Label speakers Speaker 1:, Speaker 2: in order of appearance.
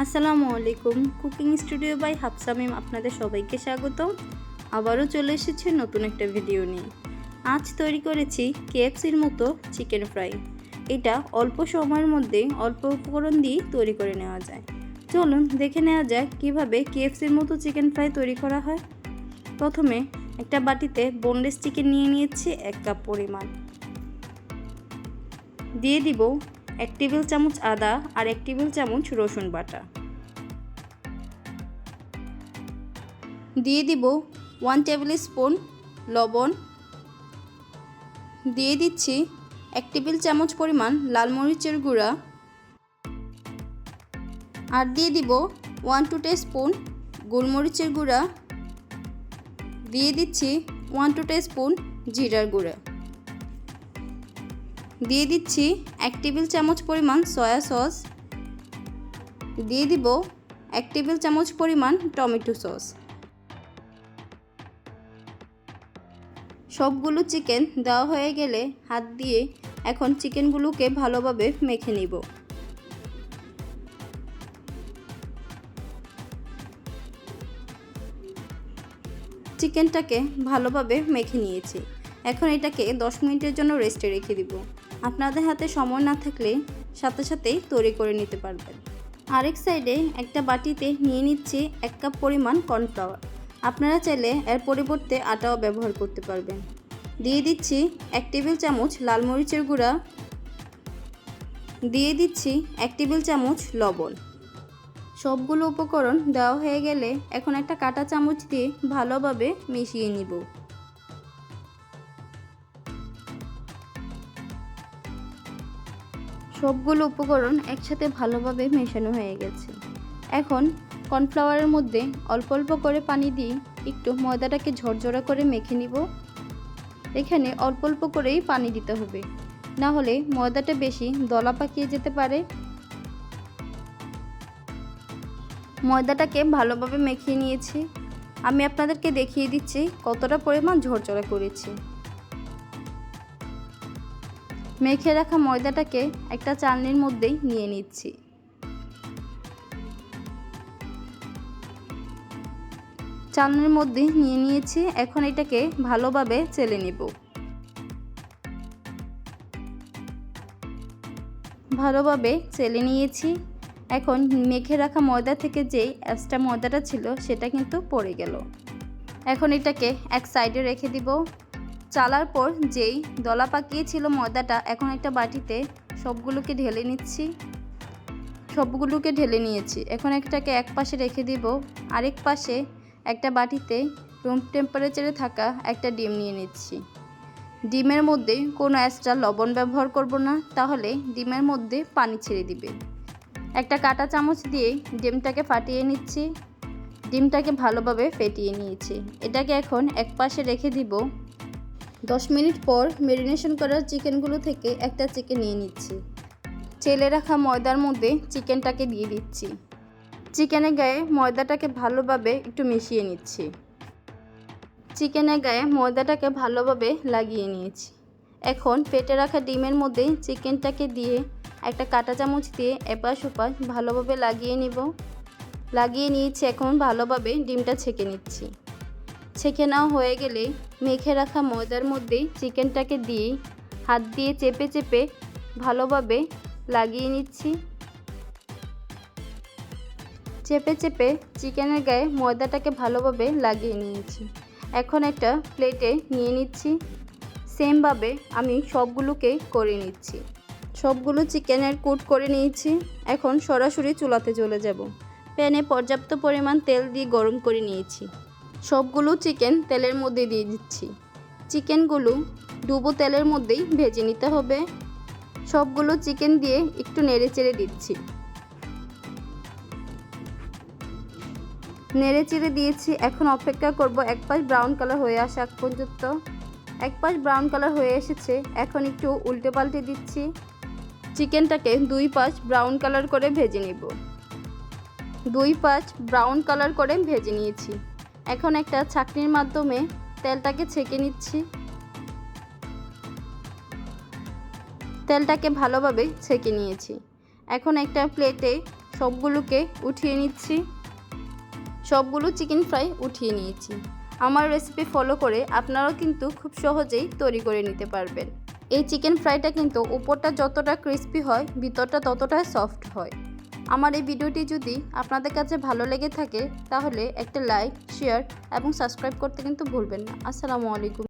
Speaker 1: আসসালামু আলাইকুম, cooking studio by হাফসামিম আপনাদের সবাইকে স্বাগত আবারও চলে এসেছে নতুন একটা ভিডিও নিয়ে। আজ তৈরি করেছি কেএফসির মতো চিকেন ফ্রাই। এটা অল্প সময়ের মধ্যে অল্প উপকরণ দিয়ে তৈরি করে নেওয়া যায়। চলুন দেখে নেওয়া যাক কীভাবে কেএফসির মতো চিকেন ফ্রাই তৈরি করা হয়। প্রথমে একটা বাটিতে বোনলেস চিকেন নিয়ে নিয়েছি এক কাপ পরিমাণ। দিয়ে দিব এক টেবিল চামচ আদা আর এক টেবিল চামচ রসুন বাটা। দিয়ে দিব ওয়ান টেবিল স্পুন লবণ। দিয়ে দিচ্ছি এক টেবিল চামচ পরিমাণ লাল মরিচের গুঁড়া। আর দিয়ে দিব ওয়ান টু স্পুন গোলমরিচের গুঁড়া। দিয়ে দিচ্ছি ওয়ান টু স্পুন জিরার গুঁড়া। দিয়ে দিচ্ছি এক টেবিল চামচ পরিমাণ সয়া সস। দিয়ে দিব এক টেবিল চামচ পরিমাণ টমেটো সস। সবগুলো চিকেন দেওয়া হয়ে গেলে হাত দিয়ে এখন চিকেনগুলোকে ভালোভাবে মেখে নিব। চিকেনটাকে ভালোভাবে মেখে নিয়েছি। এখন এটাকে দশ মিনিটের জন্য রেস্টে রেখে দিব। আপনাদের হাতে সময় না থাকলে সাথে সাথেই তৈরি করে নিতে পারবেন। আরেক সাইডে একটা বাটিতে নিয়ে নিচ্ছি এক কাপ পরিমাণ কর্নফ্লাওয়ার। আপনারা চাইলে এর পরিবর্তে আটাও ব্যবহার করতে পারবেন। দিয়ে দিচ্ছি এক টেবিল চামচ লাল মরিচের গুঁড়া। দিয়ে দিচ্ছি এক টেবিল চামচ লবণ। সবগুলো উপকরণ দেওয়া হয়ে গেলে এখন একটা কাটা চামচ দিয়ে ভালোভাবে মিশিয়ে নিব। সবগুলো উপকরণ একসাথে ভালোভাবে মেশানো হয়ে গেছে। এখন কর্নফ্লাওয়ারের মধ্যে অল্প অল্প করে পানি দিয়ে একটু ময়দাটাকে ঝরঝরা করে মেখে নিব। এখানে অল্প অল্প করেই পানি দিতে হবে। না হলে ময়দাটা বেশি দলা পাকিয়ে যেতে পারে। ময়দাটাকে ভালোভাবে মেখিয়ে নিয়েছি। আমি আপনাদেরকে দেখিয়ে দিচ্ছি কতটা পরিমাণ ঝরঝরা করেছি। মেখে রাখা ময়দাটাকে একটা চালনির মধ্যেই নিয়ে নিচ্ছি। চালনির মধ্যে নিয়ে নিয়েছি, এখন এটাকে ভালোভাবে চেলে নেব। ভালোভাবে চেলে নিয়েছি। এখন মেখে রাখা ময়দা থেকে যেই এক্সট্রা ময়দাটা ছিল, সেটা কিন্তু পড়ে গেল। এখন এটাকে এক সাইডে রেখে দিব। চালার পর যেই দলা পাকিয়েছিল ময়দাটা, এখন একটা বাটিতে সবগুলোকে ঢেলে নিচ্ছি। সবগুলোকে ঢেলে নিয়েছি। এখন একটাকে এক পাশে রেখে দিব। আরেক পাশে একটা বাটিতে রুম টেম্পারেচারে থাকা একটা ডিম নিয়ে নিচ্ছি। ডিমের মধ্যে কোনো এক্সট্রা লবণ ব্যবহার করব না, তাহলে ডিমের মধ্যে পানি ছেড়ে দিবে। একটা কাটা চামচ দিয়ে ডিমটাকে ফাটিয়ে নিচ্ছি। ডিমটাকে ভালোভাবে ফেটিয়ে নিয়েছি। এটাকে এখন এক পাশে রেখে দিব। দশ মিনিট পর মেরিনেশন করা চিকেনগুলো থেকে একটা চিকেন নিয়ে নিচ্ছি। চেলে রাখা ময়দার মধ্যে চিকেনটাকে দিয়ে দিচ্ছি। চিকেনের গায়ে ময়দাটাকে ভালোভাবে একটু মিশিয়ে নিচ্ছি। চিকেনের গায়ে ময়দাটাকে ভালোভাবে লাগিয়ে নিয়েছি। এখন পেটে রাখা ডিমের মধ্যে চিকেনটাকে দিয়ে একটা কাঁটা চামচ দিয়ে এপাশ ওপাশ ভালোভাবে লাগিয়ে নিব। লাগিয়ে নিয়েছি, এখন ভালোভাবে ডিমটা ছেঁকে নিচ্ছি। ছেঁকে নেওয়া হয়ে গেলে মেখে রাখা ময়দার মধ্যে চিকেনটাকে দিয়ে হাত দিয়ে চেপে চেপে ভালোভাবে লাগিয়ে নিচ্ছি। চেপে চেপে চিকেনের গায়ে ময়দাটাকে ভালোভাবে লাগিয়ে নিয়েছি। এখন একটা প্লেটে নিয়ে নিচ্ছি। সেমভাবে আমি সবগুলোকে করে নিচ্ছি। সবগুলো চিকেনের কুট করে নিয়েছি। এখন সরাসরি চুলাতে চলে যাব। প্যানে পর্যাপ্ত পরিমাণ তেল দিয়ে গরম করে নিয়েছি। সবগুলো চিকেন তেলের মধ্যে দিয়ে দিচ্ছি। চিকেনগুলো ডুবো তেলের মধ্যেই ভেজে নিতে হবে। সবগুলো চিকেন দিয়ে একটু নেড়ে চেড়ে দিচ্ছি। নেড়ে চেড়ে দিয়েছি, এখন অপেক্ষা করব এক পাশ ব্রাউন কালার হয়ে আসা এক পর্যন্ত। এক পাশ ব্রাউন কালার হয়ে এসেছে, এখন একটু উল্টে পাল্টে দিচ্ছি। চিকেনটাকে দুই পাশ ব্রাউন কালার করে ভেজে নেব। দুই পাঁচ ব্রাউন কালার করে ভেজে নিয়েছি। এখন একটা ছাকনির মাধ্যমে তেলটাকে ছেঁকে নিচ্ছি। তেলটাকে ভালোভাবে ছেঁকে নিয়েছি। এখন একটা প্লেটে সবগুলোকে উঠিয়ে নিচ্ছি। সবগুলো চিকেন ফ্রাই উঠিয়ে নিয়েছি। আমার রেসিপি ফলো করে আপনারাও কিন্তু খুব সহজেই তৈরি করে নিতে পারবেন। এই চিকেন ফ্রাইটা কিন্তু উপরটা যতটা ক্রিস্পি হয়, ভিতরটা ততটাই সফট হয়। আমার এই ভিডিওটি যদি আপনাদের কাছে ভালো লেগে থাকে, তাহলে একটা লাইক শেয়ার এবং সাবস্ক্রাইব করতে কিন্তু ভুলবেন না। আসসালামু আলাইকুম।